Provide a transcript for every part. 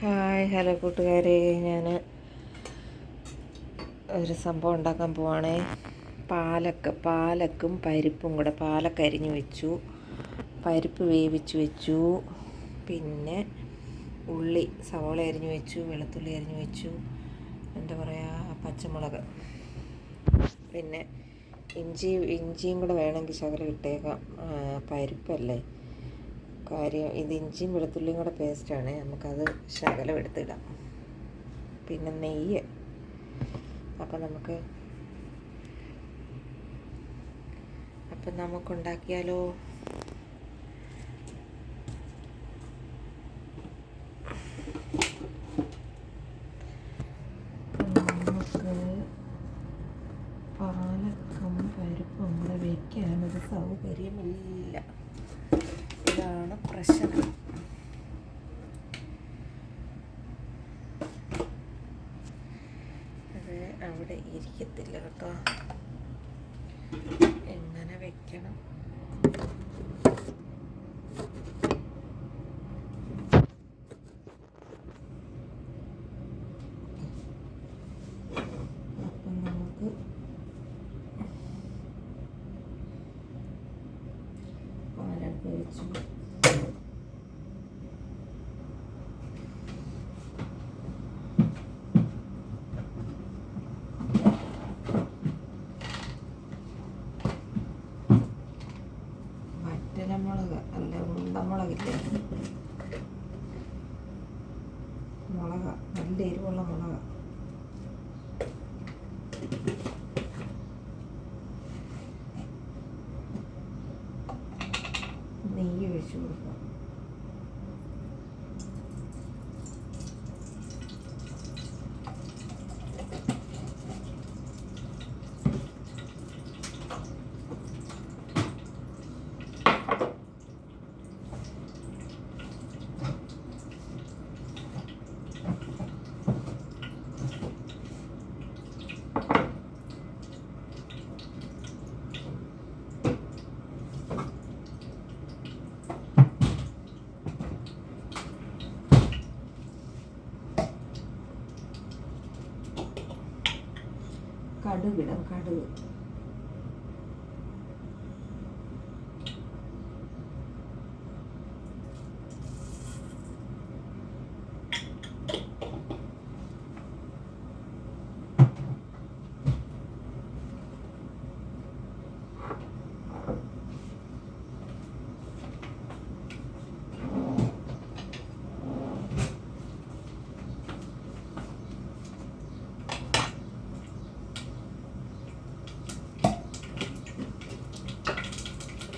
Hi hello കൂട്ടുകാരെ. ഞാൻ ഒരു സംഭവം ഉണ്ടാക്കാൻ പോവാണേ. പാലക്ക പാലക്കും പരിപ്പും കൂടെ പാലക്ക അരിഞ്ഞു വെച്ചു. പരിപ്പ് വേവിച്ച് വെച്ചു. പിന്നെ ഉള്ളി സവോള അരിഞ്ഞു വെച്ചു വെളുത്തുള്ളി അരിഞ്ഞു വെച്ചു. എന്താ പറയുക പച്ചമുളക്. പിന്നെ ഇഞ്ചി ഇഞ്ചിയും കൂടെ വേണമെങ്കിൽ ശകലം ഇട്ടേക്കാം. പരിപ്പല്ലേ? കാര്യം ഇത് ഇഞ്ചിയും വെളുത്തുള്ളിയും കൂടെ പേസ്റ്റാണ് നമുക്കത് ശകലം എടുത്തിടാം. പിന്നെ നെയ്യ്. അപ്പം നമുക്ക് അപ്പം നമുക്കുണ്ടാക്കിയാലോ? പാലക്കം പരിപ്പും കൂടെ വയ്ക്കാനൊരു സൗകര്യമില്ല. ഇതാണ് പ്രശ്നം. അത് അവിടെ ഇരിക്കത്തില്ല കേട്ടോ. എങ്ങനെ വെക്കണം അപ്പം നമുക്ക് പാലൊക്കെ വെച്ചു വറ്റലമുളക് അല്ല ഉണ്ടമുളകില്ലേ മുളക നല്ല എരിവുള്ള മുളക നെയ്യ് ഒഴിച്ചു കൊടുക്കാം കടുക്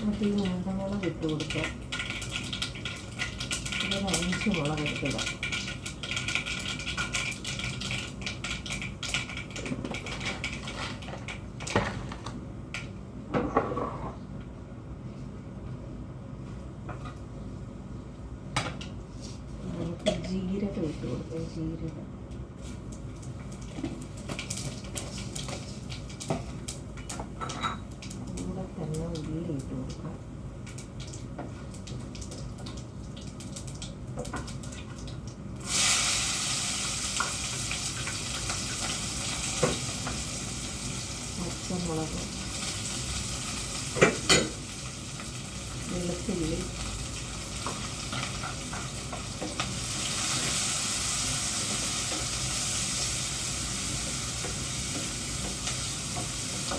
നമുക്ക് ഈ ഉണ്ടമുളക് ഇട്ട് കൊടുക്കുക ഒരു അഞ്ച് മുളക് എടുക്കുക ജീരകം ഇട്ട് കൊടുക്കുക ജീരകം. കൂടെ തന്നെ ഉള്ളി ഇട്ട് കൊടുക്കാം.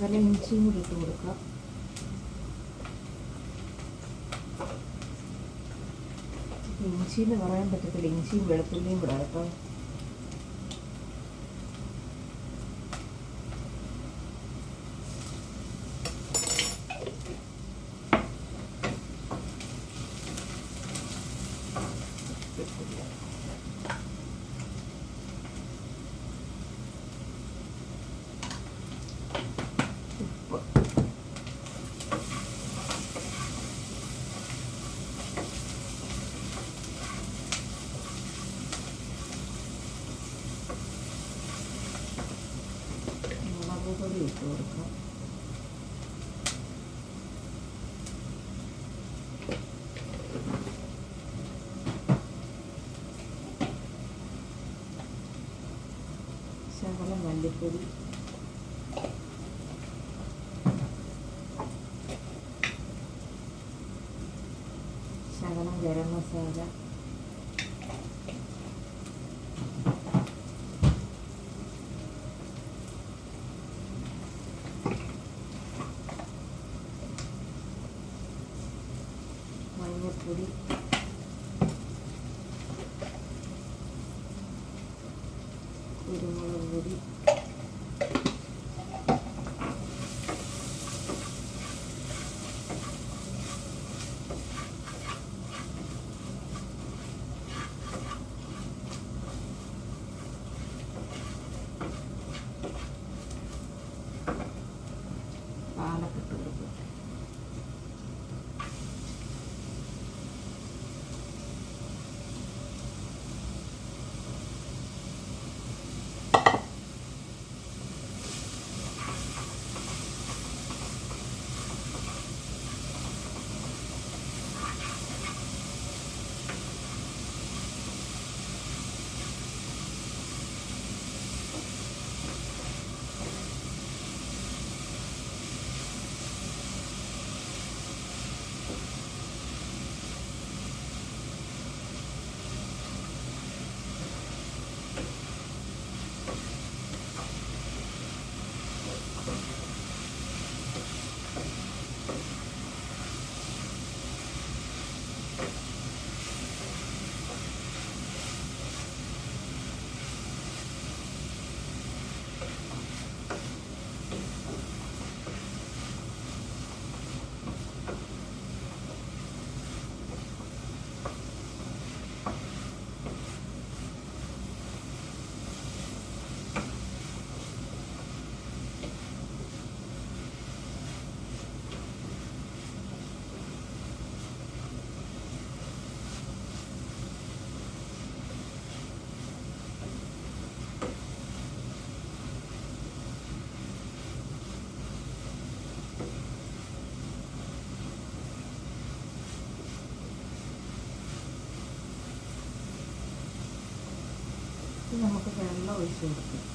ശകല ഇഞ്ചിയും കൂടി ഇട്ട് കൊടുക്കുക. ഇഞ്ചി എന്ന് പറയാൻ പറ്റത്തില്ല. ഇഞ്ചിയും വെളുത്തുള്ളിയും കൂടെ കേട്ടോ ഉപ്പ് മുളക് പൊടി ഇട്ട് കൊടുക്കാം. ശകലം മല്ലിപ്പൊടി. 우리 നമുക്ക് വെള്ളം ഒഴിച്ച് കൊടുക്കാം.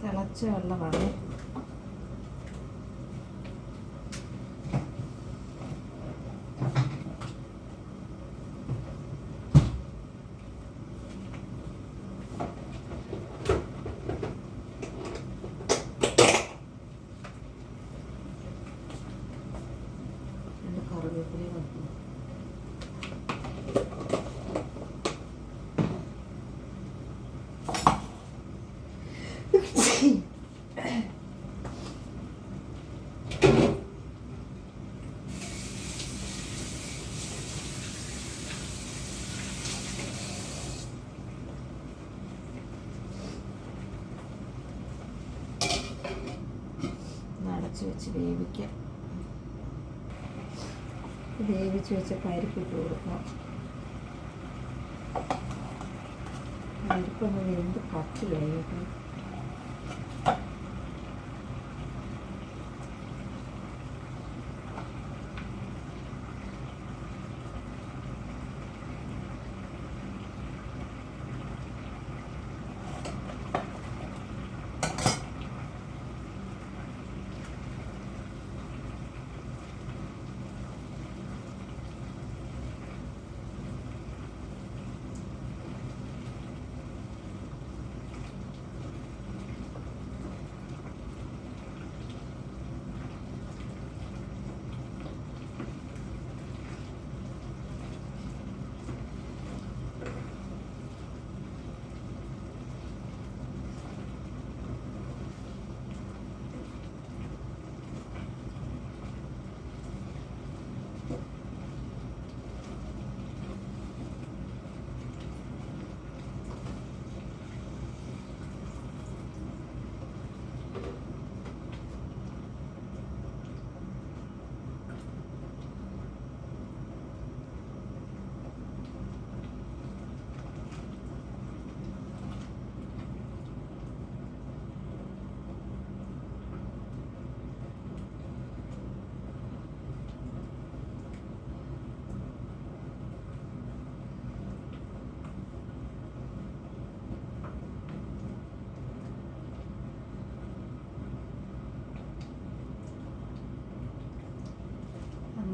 തിളച്ച വെള്ളമാണ് രണ്ട് കറിവേപ്പിലയും വെക്കണം ഒന്ന് അടച്ച് വെച്ച് വേവിക്കാം. വേവിച്ച് വെച്ച പരിപ്പിട്ട് കൊടുക്കാം. പരിപ്പൊന്ന് വെന്ത് കട്ടിയായി കേട്ടോ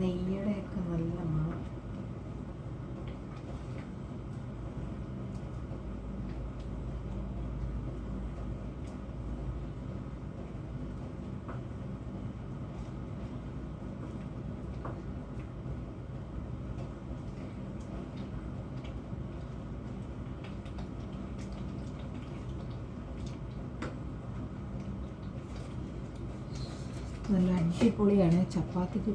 നെയ്യുടെയൊക്കെ നല്ല മണം. നല്ല അടിപൊളിയാണ് ചപ്പാത്തിക്ക്.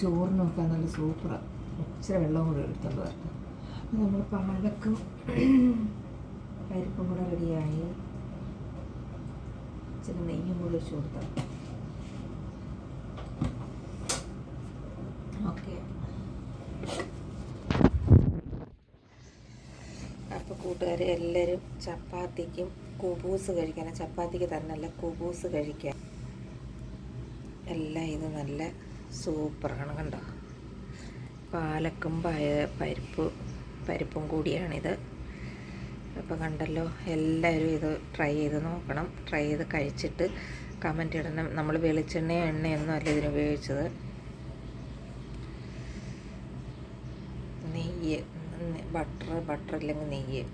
ചോറിനൊക്കെ നല്ല സൂപ്പറാണ് ഇച്ചിരി വെള്ളം കൂടെ എടുത്തുള്ളത് വരണം നമ്മൾ പാലക്കും പരിപ്പും കൂടെ റെഡിയായി ഇച്ചിരി നെയ്യും കൂടെ വെച്ച് കൊടുത്താൽ ഓക്കെ. അപ്പോൾ കൂട്ടുകാർ എല്ലാവരും ചപ്പാത്തിക്കും കുബൂസ് കഴിക്കണം. ചപ്പാത്തിക്ക് തന്നെയല്ല കുബൂസ് കഴിക്കാൻ എല്ലാം ഇത് നല്ല സൂപ്പറാണ് കണ്ടോ? പാലക്കും പയ പരിപ്പ് പരിപ്പും കൂടിയാണിത്. അപ്പോൾ കണ്ടല്ലോ എല്ലാവരും ഇത് ട്രൈ ചെയ്ത് നോക്കണം. ട്രൈ ചെയ്ത് കഴിച്ചിട്ട് കമന്റ് ഇടണം. നമ്മൾ വെളിച്ചെണ്ണയോ എണ്ണയൊന്നും അല്ല ഇതിന് ഉപയോഗിച്ചത്. നെയ്യ് ബട്ടർ ബട്ടർ ഇല്ലെങ്കിൽ നെയ്യ്.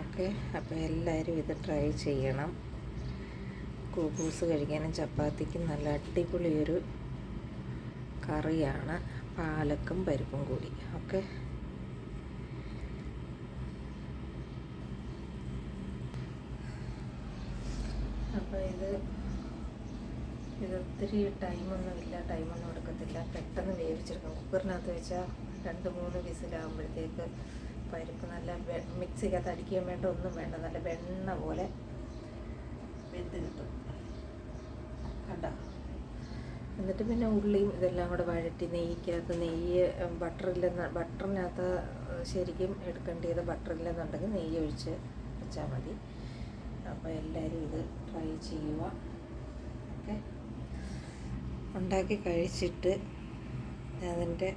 ഓക്കെ അപ്പോൾ എല്ലാവരും ഇത് ട്രൈ ചെയ്യണം. കുബൂസ് കഴിക്കാനും ചപ്പാത്തിക്കും നല്ല അടിപൊളിയൊരു കറിയാണ്. പാലക്കും പരിപ്പും കൂടി. ഓക്കെ? അപ്പോൾ ഇത് ഇത് ഒത്തിരി ടൈമൊന്നും ഇല്ല. ടൈമൊന്നും എടുക്കത്തില്ല. പെട്ടെന്ന് വേവിച്ചെടുക്കാം കുക്കറിനകത്ത് വെച്ചാൽ രണ്ട് മൂന്ന് വിസിലാകുമ്പോഴത്തേക്ക് പരിപ്പ് നല്ല മിക്സിക്കകത്ത് അടിക്കാൻ വേണ്ട ഒന്നും വേണ്ട. നല്ല വെണ്ണ പോലെ കണ്ട? എന്നിട്ട് പിന്നെ ഉള്ളിയും ഇതെല്ലാം കൂടെ വഴറ്റി നെയ്ക്കകത്ത് നെയ്യ് ബട്ടറില്ലെന്ന് ബട്ടറിനകത്ത് ശരിക്കും എടുക്കേണ്ടത് ബട്ടറില്ലെന്നുണ്ടെങ്കിൽ നെയ്യ് ഒഴിച്ച് വെച്ചാൽ മതി. അപ്പോൾ എല്ലാവരും ഇത് ട്രൈ ചെയ്യുക. ഓക്കെ? ഉണ്ടാക്കി കഴിച്ചിട്ട് അതിന്റെ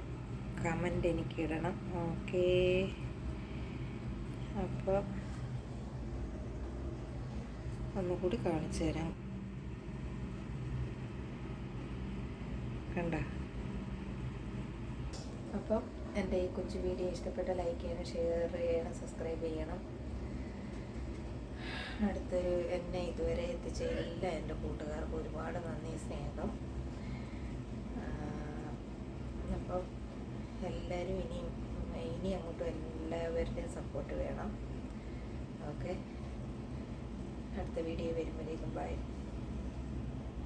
കമന്റ് എനിക്കിടണം. ഓക്കേ? അപ്പോൾ ഒന്നുകൂടി കാണിച്ചു തരാം. കണ്ട? അപ്പം എന്റെ ഈ കൊച്ചു വീഡിയോ ഇഷ്ടപ്പെട്ട ലൈക്ക് ചെയ്യണം ഷെയർ ചെയ്യണം സബ്സ്ക്രൈബ് ചെയ്യണം. അടുത്തൊരു എന്നെ ഇതുവരെ എത്തിച്ച എല്ലാ എന്റെ കൂട്ടുകാർക്കും ഒരുപാട് നന്ദി സ്നേഹം. അപ്പം എല്ലാവരും ഇനിയും ഇനി അങ്ങോട്ടും എല്ലാവരുടെയും സപ്പോർട്ട് വേണം. ഓക്കെ അടുത്ത വീഡിയോ വരുമ്പോഴേക്കും ബൈ